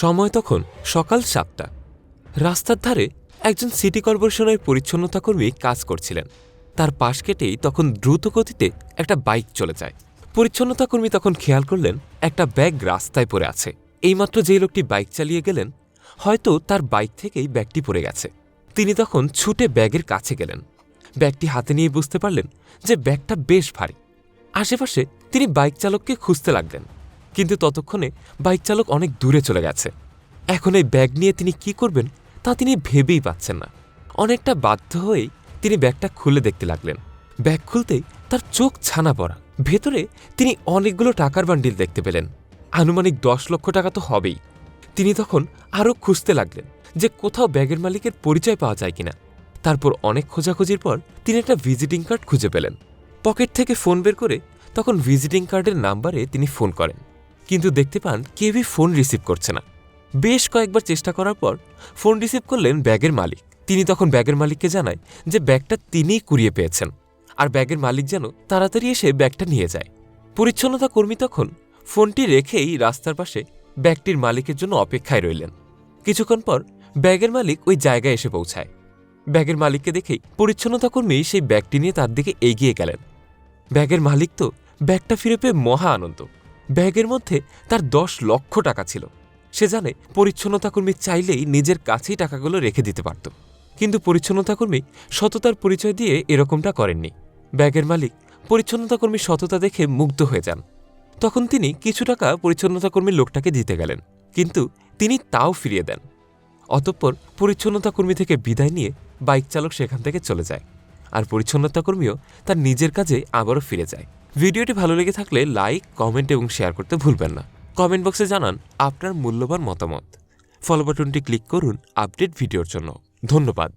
সময় তখন সকাল সাতটা। রাস্তার ধারে একজন সিটি কর্পোরেশনের পরিচ্ছন্নতা কর্মী কাজ করছিলেন। তার পাশ কেটেই তখন দ্রুত গতিতে একটা বাইক চলে যায়। পরিচ্ছন্নতা কর্মী তখন খেয়াল করলেন একটা ব্যাগ রাস্তায় পড়ে আছে। এইমাত্র যেই লোকটি বাইক চালিয়ে গেলেন, হয়তো তার বাইক থেকেই ব্যাগটি পড়ে গেছে। তিনি তখন ছুটে ব্যাগের কাছে গেলেন। ব্যাগটি হাতে নিয়ে বুঝতে পারলেন যে ব্যাগটা বেশ ভারী। আশেপাশে তিনি বাইক চালককে খুঁজতে লাগলেন। কিন্তু ততক্ষণে বাইক চালক অনেক দূরে চলে গেছে। এখন এই ব্যাগ নিয়ে তিনি কি করবেন তা তিনি ভেবেই পাচ্ছেন না। অনেকটা বাধ্য হয়েই তিনি ব্যাগটা খুলে দেখতে লাগলেন। ব্যাগ খুলতেই তার চোখ ছানা পড়া। ভেতরে তিনি অনেকগুলো টাকার বান্ডিল দেখতে পেলেন। আনুমানিক দশ লক্ষ টাকা তো হবেই। তিনি তখন আরও খুঁজতে লাগলেন যে কোথাও ব্যাগের মালিকের পরিচয় পাওয়া যায় কিনা। তারপর অনেক খোঁজাখুঁজির পর তিনি একটা ভিজিটিং কার্ড খুঁজে পেলেন। পকেট থেকে ফোন বের করে তখন ভিজিটিং কার্ডের নাম্বারে তিনি ফোন করেন। কিন্তু দেখতে পান কেউই ফোন রিসিভ করছে না। বেশ কয়েকবার চেষ্টা করার পর ফোন রিসিভ করলেন ব্যাগের মালিক। তিনি তখন ব্যাগের মালিককে জানায় যে ব্যাগটা তিনিই কুড়িয়ে পেয়েছেন আর ব্যাগের মালিক যেন তাড়াতাড়ি এসে ব্যাগটা নিয়ে যায়। পরিচ্ছন্নতা কর্মী তখন ফোনটি রেখেই রাস্তার পাশে ব্যাগটির মালিকের জন্য অপেক্ষায় রইলেন। কিছুক্ষণ পর ব্যাগের মালিক ওই জায়গায় এসে পৌঁছায়। ব্যাগের মালিককে দেখেই পরিচ্ছন্নতা কর্মী সেই ব্যাগটি নিয়ে তার দিকে এগিয়ে গেলেন। ব্যাগের মালিক তো ব্যাগটা ফিরে পেয়ে মহা আনন্দ ব্যাগের মধ্যে তার দশ লক্ষ টাকা ছিল। সে জানে পরিচ্ছন্নতা কর্মী চাইলেই নিজের কাছেই টাকাগুলো রেখে দিতে পারত। কিন্তু পরিচ্ছন্নতা কর্মী সততার পরিচয় দিয়ে এরকমটা করেননি। ব্যাগের মালিক পরিচ্ছন্নতা কর্মীর সততা দেখে মুগ্ধ হয়ে যান। তখন তিনি কিছু টাকা পরিচ্ছন্নতা কর্মীর লোকটাকে দিতে গেলেন, কিন্তু তিনি তাও ফিরিয়ে দেন। অতঃপর পরিচ্ছন্নতা কর্মী থেকে বিদায় নিয়ে বাইক চালক সেখান থেকে চলে যায়। আর পরিচ্ছন্নতা কর্মীও তার নিজের কাজে আবারও ফিরে যায়। ভিডিওটি ভালো লেগে থাকলে লাইক, কমেন্ট এবং শেয়ার করতে ভুলবেন না। কমেন্ট বক্সে জানান আপনার মূল্যবান মতামত। ফলো বাটনটি ক্লিক করুন আপডেট ভিডিওর জন্য। ধন্যবাদ।